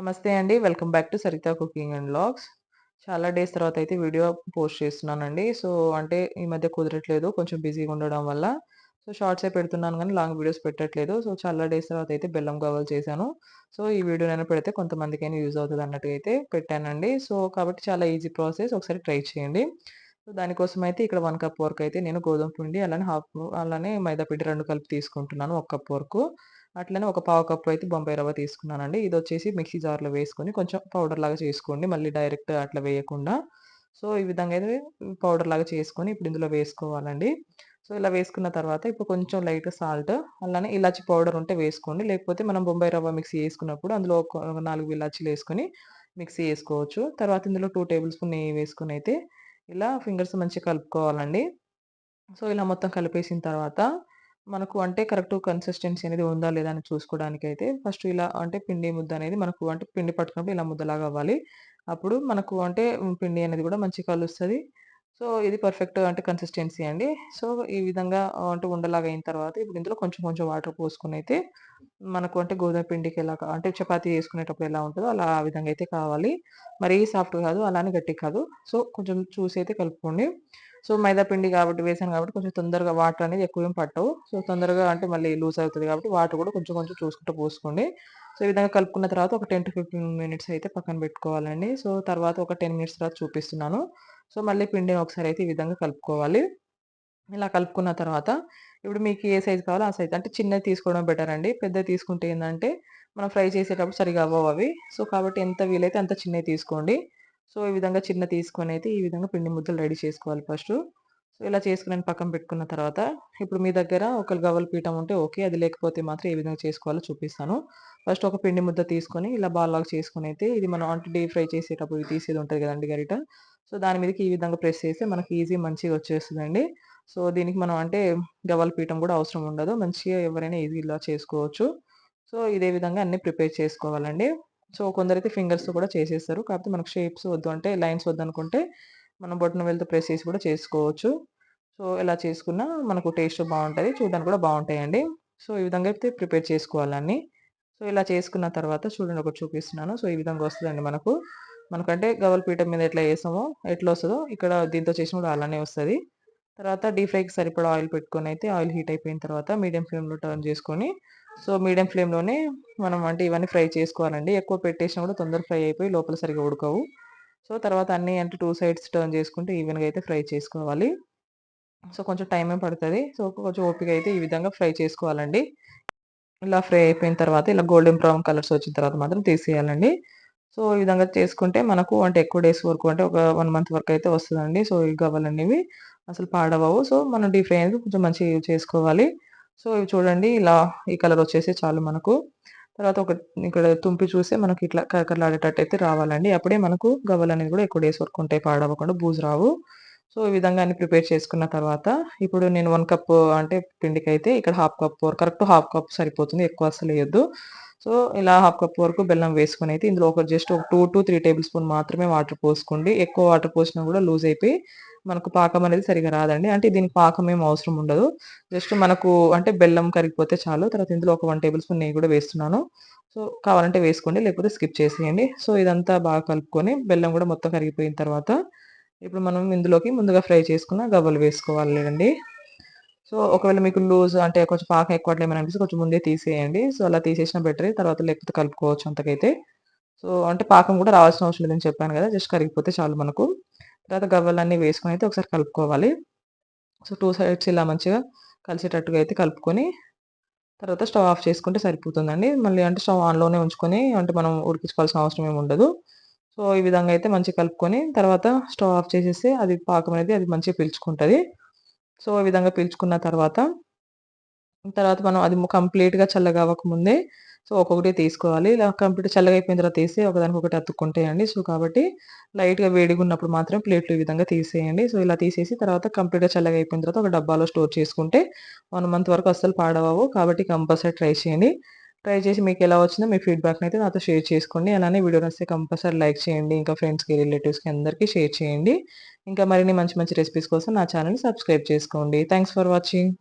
నమస్తే అండి. Welcome back to Saritha cooking and blogs చాలా డేస్ తర్వాత అయితే వీడియో పోస్ట్ చేస్తున్నానండి. సో, అంటే ఈ మధ్య కుదరట్లేదు. కొంచెం బిజీగా ఉండడం వల్ల. సో, షార్ట్సే పెడుతున్నాను కానీ లాంగ్ వీడియోస్ పెట్టట్లేదు. సో, చాలా డేస్ తర్వాత అయితే బెల్లం కావాలి చేశాను. సో, ఈ వీడియో నేను పెడితే కొంతమందికైనా యూజ్ అవుతుంది అన్నట్టుగా అయితే పెట్టానండి. సో, కాబట్టి చాలా ఈజీ ప్రాసెస్ ఒకసారి ట్రై చేయండి. సో, దానికోసం అయితే ఇక్కడ వన్ కప్ వరకు అయితే నేను గోధుమ పిండి అలానే హాఫ్ అలానే మైదా పిండి రెండు కలిపి తీసుకుంటున్నాను. ఒక కప్ వరకు. అట్లనే ఒక పావు కప్పు అయితే బొంబాయి రవ్వ తీసుకున్నానండి. ఇది వచ్చేసి మిక్సీ జార్‌లో వేసుకొని కొంచెం పౌడర్ లాగా చేసుకోండి. మళ్ళీ డైరెక్ట్ అట్లా వేయకుండా. సో, ఈ విధంగా అయితే పౌడర్ లాగా చేసుకొని ఇప్పుడు ఇందులో వేసుకోవాలండి. సో, ఇలా వేసుకున్న తర్వాత ఇప్పుడు కొంచెం లైట్ సాల్ట్ అలానే ఇలాచి పౌడర్ ఉంటే వేసుకోండి. లేకపోతే మనం బొంబాయి రవ్వ మిక్సీ వేసుకున్నప్పుడు అందులో ఒక నాలుగు ఇలాచీలు వేసుకొని మిక్సీ వేసుకోవచ్చు తర్వాత ఇందులో టూ టేబుల్ స్పూన్ నెయ్యి వేసుకుని అయితే ఇలా ఫింగర్స్ మంచిగా కలుపుకోవాలండి. సో, ఇలా మొత్తం కలిపేసిన తర్వాత మనకు అంటే కరెక్ట్ కన్సిస్టెన్సీ అనేది ఉందా లేదా అని చూసుకోవడానికి అయితే ఫస్ట్ ఇలా అంటే పిండి ముద్ద అనేది మనకు అంటే పిండి పట్టుకున్నప్పుడు ఇలా ముద్దలాగా అవ్వాలి. అప్పుడు మనకు అంటే పిండి అనేది కూడా మంచి కలుస్తుంది సో, ఇది పర్ఫెక్ట్ అంటే కన్సిస్టెన్సీ అండి. సో, ఈ విధంగా అంటే ఉండలాగా అయిన తర్వాత ఇప్పుడు ఇందులో కొంచెం కొంచెం వాటర్ పోసుకుని అయితే మనకు అంటే గోధుమ పిండికి ఎలా అంటే చపాతీ చేసుకునేటప్పుడు ఎలా ఉంటుందో అలా ఆ విధంగా అయితే కావాలి. మరీ సాఫ్ట్ కాదు అలానే గట్టి కాదు. సో, కొంచెం చూసి అయితే కలుపుకోండి. సో, మైదా పిండి కాబట్టి వేసాను కాబట్టి కొంచెం తొందరగా వాటర్ అనేది ఎక్కువ ఏం పట్టవు. సో, తొందరగా అంటే మళ్ళీ లూజ్ అవుతుంది కాబట్టి వాటర్ కూడా కొంచెం కొంచెం చూసుకుంటూ పోసుకోండి. సో, ఈ విధంగా కలుపుకున్న తర్వాత ఒక 10-15 మినిట్స్ అయితే పక్కన పెట్టుకోవాలండి. సో, తర్వాత ఒక 10 మినిట్స్ తర్వాత చూపిస్తున్నాను. సో, మళ్ళీ పిండిని ఒకసారి అయితే ఈ విధంగా కలుపుకోవాలి. ఇలా కలుపుకున్న తర్వాత ఇప్పుడు మీకు ఏ సైజ్ కావాలో ఆ సైజ్ అంటే చిన్నది తీసుకోవడం బెటర్ అండి. పెద్దది తీసుకుంటే ఏంటంటే మనం ఫ్రై చేసేటప్పుడు సరిగా అవ్వవు అవి. సో, కాబట్టి ఎంత వీలైతే అంత చిన్నవి తీసుకోండి. సో, ఈ విధంగా చిన్న తీసుకొని అయితే ఈ విధంగా పిండి ముద్దలు రెడీ చేసుకోవాలి ఫస్ట్ సో, ఇలా చేసుకుని పక్కన పెట్టుకున్న తర్వాత ఇప్పుడు మీ దగ్గర ఒక గవ్వల పీఠం ఉంటే ఓకే. అది లేకపోతే మాత్రం ఏ విధంగా చేసుకోవాలో చూపిస్తాను. ఫస్ట్ ఒక పిండి ముద్ద తీసుకొని ఇలా బాల్ లాగా అయితే ఇది మనం అంటే డీప్ ఫ్రై చేసేటప్పుడు తీసేది ఉంటుంది కదండి గరిట. సో, దాని మీదకి ఈ విధంగా ప్రెస్ చేస్తే మనకి ఈజీ మంచిగా వచ్చేస్తుందండి సో, దీనికి మనం అంటే గవ్వల పీఠం కూడా అవసరం ఉండదు. మంచిగా ఎవరైనా ఈజీ ఇలా చేసుకోవచ్చు. సో, ఇదే విధంగా అన్నీ ప్రిపేర్ చేసుకోవాలండి. సో, కొందరైతే ఫింగర్స్‌తో కూడా చేసేస్తారు. కాకపోతే మనకు షేప్స్ వద్దు అంటే లైన్స్ వద్దనుకుంటే మనం బొటనవేలుతో ప్రెస్ చేసి కూడా చేసుకోవచ్చు. సో, ఇలా చేసుకున్నా మనకు టేస్ట్ బాగుంటుంది చూడడానికి కూడా బాగుంటాయండి సో, ఈ విధంగా అయితే ప్రిపేర్ చేసుకోవాలి సో, ఇలా చేసుకున్న తర్వాత చూడండి ఒకటి చూపిస్తున్నాను. సో, ఈ విధంగా వస్తుందండి మనకు. మనకంటే గవ్వల పీఠం మీద ఎట్లా వేసామో ఎట్లా వస్తుందో ఇక్కడ దీంతో చేసినా కూడా అలానే వస్తుంది తర్వాత డీప్ ఫ్రైకి సరిపడా ఆయిల్ పెట్టుకొని అయితే ఆయిల్ హీట్ అయిపోయిన తర్వాత మీడియం ఫ్లేమ్‌లో టర్న్ చేసుకొని సో, మీడియం ఫ్లేమ్‌లోనే మనం అంటే ఇవన్నీ ఫ్రై చేసుకోవాలండి. ఎక్కువ పెట్టేసినా కూడా తొందరగా ఫ్రై అయిపోయి లోపల సరిగ్గా ఉడకవు. సో, తర్వాత అన్నీ అంటే టూ సైడ్స్ టర్న్ చేసుకుంటే ఈవెన్‌గా అయితే ఫ్రై చేసుకోవాలి. సో, కొంచెం టైమే పడుతుంది సో, కొంచెం ఓపిక అయితే ఈ విధంగా ఫ్రై చేసుకోవాలండి. ఇలా ఫ్రై అయిపోయిన తర్వాత ఇలా గోల్డెన్ బ్రౌన్ కలర్స్ వచ్చిన తర్వాత మాత్రం తీసేయాలండి. సో, ఈ విధంగా చేసుకుంటే మనకు అంటే ఎక్కువ డేస్ వరకు అంటే ఒక వన్ మంత్ వరకు అయితే వస్తుందండి సో, ఈ గవ్వలనేవి అసలు పాడవవు. సో, మనం డీప్ ఫ్రై అనేది కొంచెం మంచిగా యూజ్ చేసుకోవాలి. సో, ఇవి చూడండి ఇలా ఈ కలర్ వచ్చేసి చాలు మనకు. తర్వాత ఒక ఇక్కడ తుంపి చూస్తే మనకి ఇట్లా కరకరలాడేటట్టు అయితే రావాలండి. అప్పుడే మనకు గవ్వలు అనేది కూడా ఎక్కువ డేస్ వరకు ఉంటాయి పాడవ్వకుండా బూజు రావు. సో, ఈ విధంగా అన్ని ప్రిపేర్ చేసుకున్న తర్వాత ఇప్పుడు నేను వన్ కప్ అంటే పిండికైతే ఇక్కడ half cup correct half cup సరిపోతుంది. ఎక్కువ అస్సలెయొద్దు. సో, ఇలా హాఫ్ కప్ వరకు బెల్లం వేసుకుని అయితే ఇందులో ఒక జస్ట్ ఒక 2-3 టేబుల్ స్పూన్ మాత్రమే వాటర్ పోసుకోండి. ఎక్కువ వాటర్ పోసినా కూడా లూజ్ అయిపోయి మనకు పాకం అనేది సరిగా రాదండి. అంటే దీనికి పాకం ఏం అవసరం ఉండదు. జస్ట్ మనకు అంటే బెల్లం కరిగిపోతే చాలు. తర్వాత ఇందులో ఒక వన్ టేబుల్ స్పూన్ నెయ్యి కూడా వేస్తున్నాను. సో, కావాలంటే వేసుకోండి. లేకపోతే స్కిప్ చేసేయండి. సో, ఇదంతా బాగా కలుపుకొని బెల్లం కూడా మొత్తం కరిగిపోయిన తర్వాత ఇప్పుడు మనం ఇందులోకి ముందుగా ఫ్రై చేసుకున్న గవ్వలు వేసుకోవాలి లేదండి సో, ఒకవేళ మీకు లూజ్ అంటే కొంచెం పాక ఎక్కువ అట్లా ఏమైనా అనిపిస్తే కొంచెం ముందే తీసేయండి. సో, అలా తీసేసిన బెటర్ తర్వాత లేకపోతే కలుపుకోవచ్చు అంతకైతే. సో, అంటే పాకం కూడా రావాల్సిన అవసరం లేదని చెప్పాను కదా! జస్ట్ కరిగిపోతే చాలు మనకు. తర్వాత గవ్వలన్నీ వేసుకొని అయితే ఒకసారి కలుపుకోవాలి. సో, టూ సైడ్స్ ఇలా మంచిగా కలిసేటట్టుగా అయితే కలుపుకొని తర్వాత స్టవ్ ఆఫ్ చేసుకుంటే సరిపోతుందండి. మళ్ళీ అంటే స్టవ్ ఆన్‌లోనే ఉంచుకొని అంటే మనం ఉడికించుకోవాల్సిన అవసరం ఏమి ఉండదు. సో, ఈ విధంగా అయితే మంచిగా కలుపుకొని తర్వాత స్టవ్ ఆఫ్ చేసేసి అది పాకం అనేది అది మంచిగా పీల్చుకుంటుంది సో, ఈ విధంగా పీల్చుకున్న తర్వాత తర్వాత మనం అది కంప్లీట్‌గా చల్లగా అవ్వకముందే సో, ఒక్కొక్కటి తీసుకోవాలి. ఇలా కంప్లీట్ చల్లగా అయిపోయిన తర్వాత తీస్తే ఒకదానికొకటి అతుక్కుంటాయండి. సో, కాబట్టి లైట్‌గా వేడిగా ఉన్నప్పుడు మాత్రం ప్లేట్లు ఈ విధంగా తీసేయండి. సో, ఇలా తీసేసి తర్వాత కంప్లీట్‌గా చల్లగా అయిపోయిన తర్వాత ఒక డబ్బాలో స్టోర్ చేసుకుంటే వన్ మంత్ వరకు అస్సలు పాడవవు. కాబట్టి కంపల్సరీ ట్రై చేయండి. ట్రై చేసి మీకు ఎలా వచ్చిందో మీ ఫీడ్‌బ్యాక్‌ని అయితే నాతో షేర్ చేసుకోండి. అలానే వీడియో నచ్చితే కంపల్సరీ లైక్ చేయండి. ఇంకా ఫ్రెండ్స్‌కి, రిలేటివ్స్‌కి అందరికీ షేర్ చేయండి. ఇంకా మరిన్ని మంచి మంచి రెసిపీస్ కోసం నా ఛానల్ని సబ్స్క్రైబ్ చేసుకోండి. Thanks for watching.